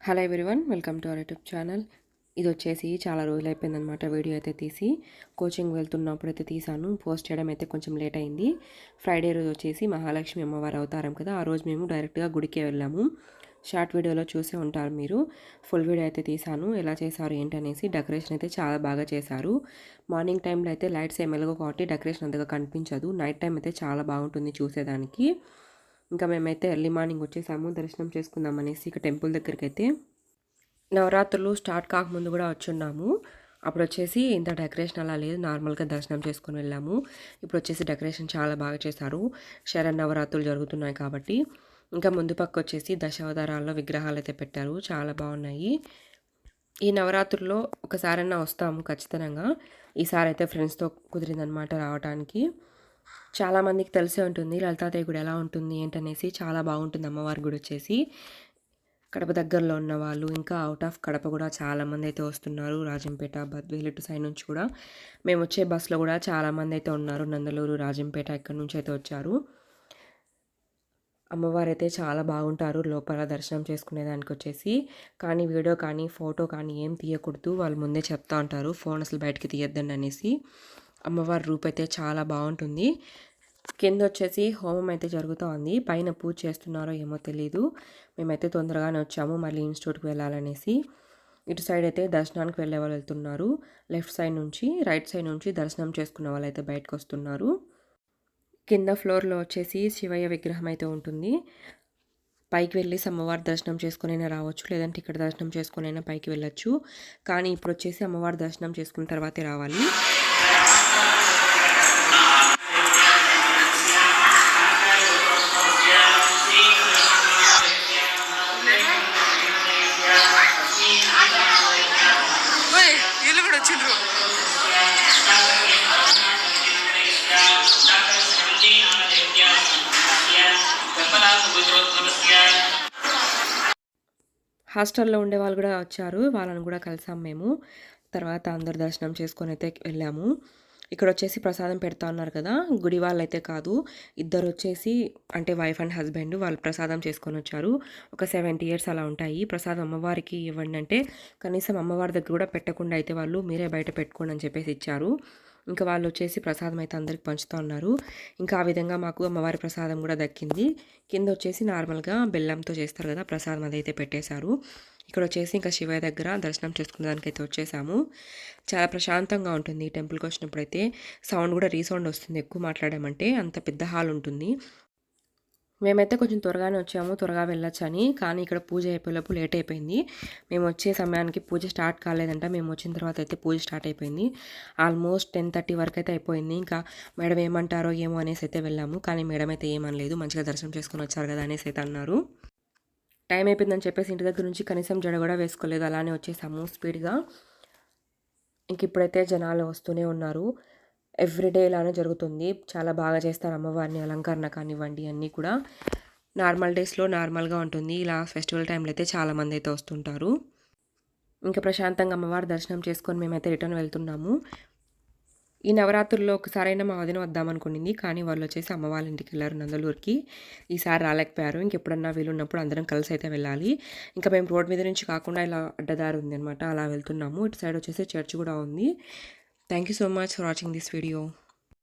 Hello everyone welcome to our YouTube channel ఇది వచ్చేసి చాలా రోజులు అయిపోయిందనమాట వీడియో అయితే తీసి. కోచింగ్ వెళ్తున్నప్పుడు అయితే తీసాను. పోస్ట్ చేయడం అయితే కొంచెం లేట్ అయింది. ఫ్రైడే రోజు వచ్చేసి మహాలక్ష్మి అమ్మవారు అవతారం కదా ఆ రోజు మేము డైరెక్ట్గా గుడికే వెళ్ళాము. షార్ట్ వీడియోలో చూసే ఉంటారు మీరు. ఫుల్ వీడియో అయితే తీసాను. ఎలా చేశారు ఏంటనేసి డెకరేషన్ అయితే చాలా బాగా చేశారు. మార్నింగ్ టైంలో అయితే లైట్స్ ఏం వెలగవు కాబట్టి డెకరేషన్ అంతగా కనిపించదు. నైట్ టైం అయితే చాలా బాగుంటుంది చూసేదానికి. ఇంకా మేమైతే ఎర్లీ మార్నింగ్ వచ్చేసాము దర్శనం చేసుకుందాం అనేసి ఇక టెంపుల్ దగ్గరికి అయితే నవరాత్రులు స్టార్ట్ కాకముందు కూడా వచ్చున్నాము. అప్పుడు వచ్చేసి ఇంత డెకరేషన్ అలా లేదు నార్మల్గా దర్శనం చేసుకుని వెళ్ళాము. ఇప్పుడు వచ్చేసి డెకరేషన్ చాలా బాగా చేశారు. శరణ్ నవరాత్రులు జరుగుతున్నాయి కాబట్టి. ఇంకా ముందు పక్క వచ్చేసి దశావతారాల్లో విగ్రహాలు అయితే పెట్టారు చాలా బాగున్నాయి. ఈ నవరాత్రుల్లో ఒకసారైనా వస్తాము ఖచ్చితంగా. ఈసారి అయితే ఫ్రెండ్స్తో కుదిరిందనమాట రావడానికి చాలామందికి తెలిసే ఉంటుంది లలితాదేవి గుడి ఎలా ఉంటుంది ఏంటనేసి చాలా బాగుంటుంది అమ్మవారి గుడి వచ్చేసి. కడప దగ్గరలో ఉన్న వాళ్ళు ఇంకా అవుట్ ఆఫ్ కడప కూడా చాలామంది అయితే వస్తున్నారు రాజంపేట బద్వేలు సైడ్ నుంచి కూడా. మేము వచ్చే బస్సులో కూడా చాలామంది అయితే ఉన్నారు నందలూరు రాజంపేట ఇక్కడ నుంచి అయితే వచ్చారు. అమ్మవారు అయితే చాలా బాగుంటారు లోపల దర్శనం చేసుకునేదానికి వచ్చేసి. కానీ వీడియో కానీ ఫోటో కానీ ఏం తీయకూడదు వాళ్ళు ముందే చెప్తా ఉంటారు ఫోన్ అసలు బయటకి తీయద్దండి అనేసి. అమ్మవారి రూప్ అయితే చాలా బాగుంటుంది. కింద వచ్చేసి హోమం అయితే జరుగుతోంది పైన పూజ చేస్తున్నారో ఏమో తెలీదు. మేమైతే తొందరగానే వచ్చాము. మళ్ళీ ఇన్స్టిట్యూట్కి వెళ్ళాలనేసి ఇటు సైడ్ అయితే దర్శనానికి వెళ్ళే వాళ్ళు వెళ్తున్నారు. లెఫ్ట్ సైడ్ నుంచి రైట్ సైడ్ నుంచి దర్శనం చేసుకున్న వాళ్ళు అయితే బయటకు వస్తున్నారు. కింద ఫ్లోర్లో వచ్చేసి శివయ్య విగ్రహం అయితే ఉంటుంది. పైకి వెళ్ళి అమ్మవారి దర్శనం చేసుకునైనా రావచ్చు. లేదంటే ఇక్కడ దర్శనం చేసుకునైనా పైకి వెళ్ళొచ్చు. కానీ ఇప్పుడు వచ్చేసి అమ్మవారి దర్శనం చేసుకున్న తర్వాతే రావాలి. వీళ్ళు కూడా వచ్చిండ్రు. హాస్టల్లో ఉండే వాళ్ళు కూడా వచ్చారు. వాళ్ళని కూడా కలిసాం మేము. తర్వాత అందరు దర్శనం చేసుకొని అయితే వెళ్ళాము. ఇక్కడ వచ్చేసి ప్రసాదం పెడతా ఉన్నారు కదా గుడి వాళ్ళు అయితే కాదు. ఇద్దరు వచ్చేసి అంటే వైఫ్ అండ్ హస్బెండ్ వాళ్ళు ప్రసాదం చేసుకొని వచ్చారు ఒక సెవెంటీ ఇయర్స్ అలా ఉంటాయి. ప్రసాదం అమ్మవారికి ఇవ్వండి అంటే కనీసం అమ్మవారి దగ్గర కూడా పెట్టకుండా అయితే వాళ్ళు మీరే బయట పెట్టుకోండి అని చెప్పేసి ఇచ్చారు. ఇంకా వాళ్ళు వచ్చేసి ప్రసాదం అయితే అందరికి పంచుతూ ఉన్నారు. ఇంకా ఆ విధంగా మాకు అమ్మవారి ప్రసాదం కూడా దక్కింది. కింద వచ్చేసి నార్మల్గా బెల్లంతో చేస్తారు కదా ప్రసాదం అదైతే పెట్టేశారు. ఇక్కడ వచ్చేసి ఇంకా శివయ్య దగ్గర దర్శనం చేసుకునేదానికైతే వచ్చేసాము. చాలా ప్రశాంతంగా ఉంటుంది ఈ టెంపుల్కి వచ్చినప్పుడు అయితే సౌండ్ కూడా రీసౌండ్ వస్తుంది ఎక్కువ మాట్లాడామంటే. అంత పెద్ద హాల్ ఉంటుంది. మేమైతే కొంచెం త్వరగానే వచ్చాము. త్వరగా వెళ్ళొచ్చని. కానీ ఇక్కడ పూజ అయిపోయేలోపు లేట్ అయిపోయింది. మేము వచ్చే సమయానికి పూజ స్టార్ట్ కాలేదంట. మేము వచ్చిన తర్వాత అయితే పూజ స్టార్ట్ అయిపోయింది. ఆల్మోస్ట్ టెన్ థర్టీ వరకు అయితే అయిపోయింది. ఇంకా మేడం ఏమంటారో ఏమో అనేసి అయితే వెళ్ళాము. కానీ మేడం అయితే ఏమనలేదు. మంచిగా దర్శనం చేసుకొని వచ్చారు కదా అనేసి అయితే అన్నారు. టైం అయిపోయిందని చెప్పేసి ఇంటి దగ్గర నుంచి కనీసం జడ కూడా వేసుకోలేదు. అలానే వచ్చేసాము స్పీడ్గా. ఇంక ఇప్పుడైతే జనాలు వస్తూనే ఉన్నారు. ఎవ్రీడే ఇలానే జరుగుతుంది. చాలా బాగా చేస్తారు అమ్మవారిని అలంకరణ కానివ్వండి అన్నీ కూడా. నార్మల్ డేస్లో నార్మల్గా ఉంటుంది. ఇలా ఫెస్టివల్ టైంలో అయితే చాలామంది అయితే వస్తుంటారు. ఇంకా ప్రశాంతంగా అమ్మవారి దర్శనం చేసుకొని మేమైతే రిటర్న్ వెళ్తున్నాము. ఈ నవరాత్రుల్లో ఒకసారైనా మా వదిన వద్దామనుకునింది. కానీ వాళ్ళు వచ్చేసి అమ్మ వాళ్ళ ఇంటికి వెళ్ళారు నందలూరుకి ఈసారి రాలేకపోయారు. ఇంకెప్పుడన్నా వీలున్నప్పుడు అందరం కలిసి అయితే వెళ్ళాలి. ఇంకా మేము రోడ్ మీద నుంచి కాకుండా ఇలా అడ్డదారి ఉంది అనమాట అలా వెళ్తున్నాము. ఇటు సైడ్ వచ్చేసి చర్చ్ కూడా ఉంది. Thank you so much for watching this video.